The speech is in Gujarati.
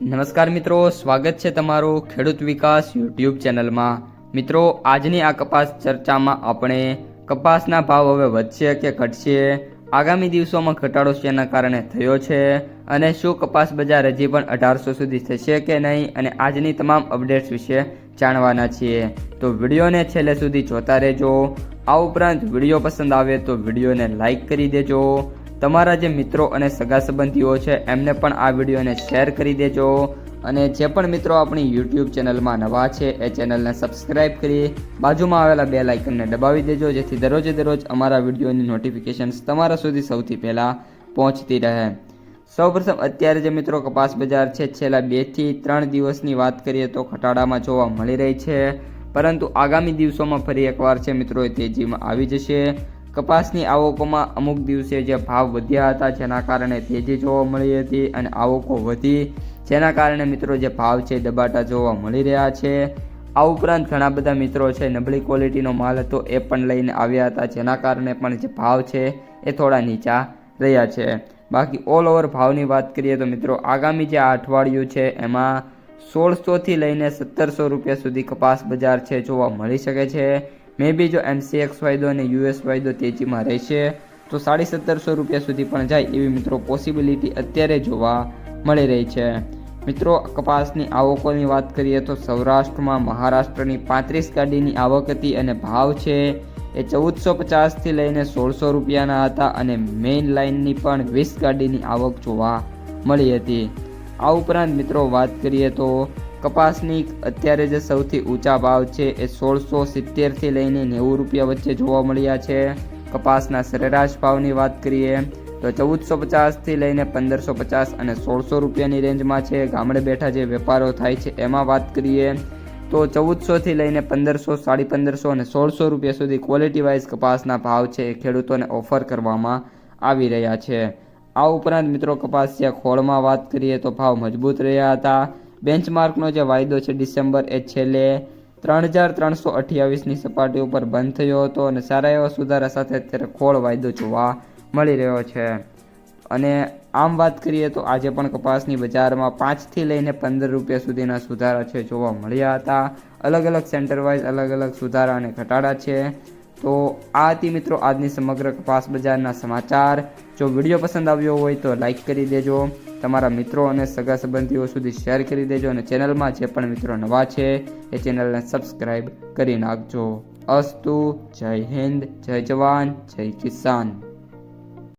નમસ્કાર મિત્રો, સ્વાગત છે તમારું ખેડૂત વિકાસ યુટ્યુબ ચેનલમાં. મિત્રો, આજની આ કપાસ ચર્ચામાં આપણે કપાસના ભાવ હવે વધશે કે ઘટશે? આગામી દિવસોમાં ઘટાડો શેના કારણે થયો છે? અને શું કપાસ બજાર હજી પણ અઢારસો સુધી થશે કે નહીં? અને આજની તમામ અપડેટ્સ વિશે જાણવાના છીએ. તો વિડીયોને છેલ્લે સુધી જોતા રહેજો. આ ઉપરાંત વીડિયો પસંદ આવે તો વિડીયોને લાઈક કરી દેજો. તમારા જે મિત્રો અને સગા સંબંધીઓ છે, એમને પણ આ વિડીયોને શેર કરી દેજો. અને જે પણ મિત્રો આપણી યુટ્યુબ ચેનલમાં નવા છે, એ ચેનલને સબસ્ક્રાઇબ કરી બાજુમાં આવેલા બે લાઇકનને દબાવી દેજો, જેથી દરરોજે દરરોજ અમારા વિડીયોની નોટિફિકેશન્સ તમારા સુધી સૌથી પહેલાં પહોંચતી રહે. સૌપ્રથમ, અત્યારે જે મિત્રો કપાસ બજાર છે, છેલ્લા બેથી ત્રણ દિવસની વાત કરીએ તો ઘટાડામાં જોવા મળી રહી છે. પરંતુ આગામી દિવસોમાં ફરી એકવાર છે, મિત્રો, તેજીમાં આવી જશે. કપાસની આવકોમાં અમુક દિવસે જે ભાવ વધ્યા હતા, જેના કારણે તેજી જોવા મળી હતી અને આવકો વધી. જેના કારણે મિત્રો જે ભાવ છે દબાટા જોવા મળી રહ્યા છે. આ ઉપરાંત ઘણા બધા મિત્રો છે નબળી ક્વોલિટીનો માલ હતો એ પણ લઈને આવ્યા હતા, જેના કારણે પણ જે ભાવ છે એ થોડા નીચા રહ્યા છે. બાકી ઓલ ઓવર ભાવની વાત કરીએ તો મિત્રો આગામી જે અઠવાડિયું છે એમાં સોળસોથી લઈને સત્તરસો રૂપિયા સુધી કપાસ બજાર છે જોવા મળી શકે છે. મે બી જો એમસીએક્સ વાયદો અને યુએસ વાયદો તેજીમાં રહેશે, તો સાડી સત્તરસો રૂપિયા સુધી પણ જાય એવી મિત્રો પોસિબિલિટી અત્યારે જોવા મળી રહી છે. મિત્રો, કપાસની આવકોની વાત કરીએ તો સૌરાષ્ટ્રમાં મહારાષ્ટ્રની પાંત્રીસ ગાડીની આવક હતી અને ભાવ છે એ ચૌદસો પચાસથી લઈને સોળસો રૂપિયાના હતા અને મેઇન લાઇનની પણ વીસ ગાડીની આવક જોવા મળી હતી. આ ઉપરાંત મિત્રો વાત કરીએ તો કપાસની અત્યારે જે સૌથી ઊંચા ભાવ છે એ સોળસો સિત્તેરથી લઈને નેવું રૂપિયા વચ્ચે જોવા મળ્યા છે. કપાસના સરેરાશ ભાવની વાત કરીએ તો ચૌદસો પચાસથી લઈને પંદરસો પચાસ અને સોળસો રૂપિયાની રેન્જમાં છે. ગામડે બેઠા જે વેપારો થાય છે એમાં વાત કરીએ તો ચૌદસોથી લઈને પંદરસો, સાડી પંદરસો અને સોળસો રૂપિયા સુધી ક્વોલિટી વાઇઝ કપાસના ભાવ છે એ ખેડૂતોને ઓફર કરવામાં આવી રહ્યા છે. આ ઉપરાંત મિત્રો કપાસિયા ખોળમાં વાત કરીએ તો ભાવ મજબૂત રહ્યા હતા. બેન્ચમાર્કનો જે વાયદો છે ડિસેમ્બર એ છેલ્લે ત્રણ હજાર ત્રણસો અઠ્યાવીસની સપાટી ઉપર બંધ થયો હતો અને સારા એવા સુધારા સાથે અત્યારે ખોળ વાયદો જોવા મળી રહ્યો છે. અને આમ વાત કરીએ તો આજે પણ કપાસની બજારમાં પાંચથી લઈને પંદર રૂપિયા સુધીના સુધારા છે જોવા મળ્યા હતા. અલગ અલગ સેન્ટર વાઇઝ અલગ અલગ સુધારા અને ઘટાડા છે. તો આ હતી મિત્રો આજની સમગ્ર કપાસ બજારના સમાચાર. જો વીડિયો પસંદ આવ્યો હોય તો લાઈક કરી દેજો. તમારા મિત્રો અને સગા સંબંધીઓ સુધી શેર કરી દેજો અને ચેનલમાં જે પણ મિત્રો નવા છે એ ચેનલને સબસ્ક્રાઈબ કરી નાખજો. અસ્તુ, જય હિન્દ, જય જવાન, જય કિસાન.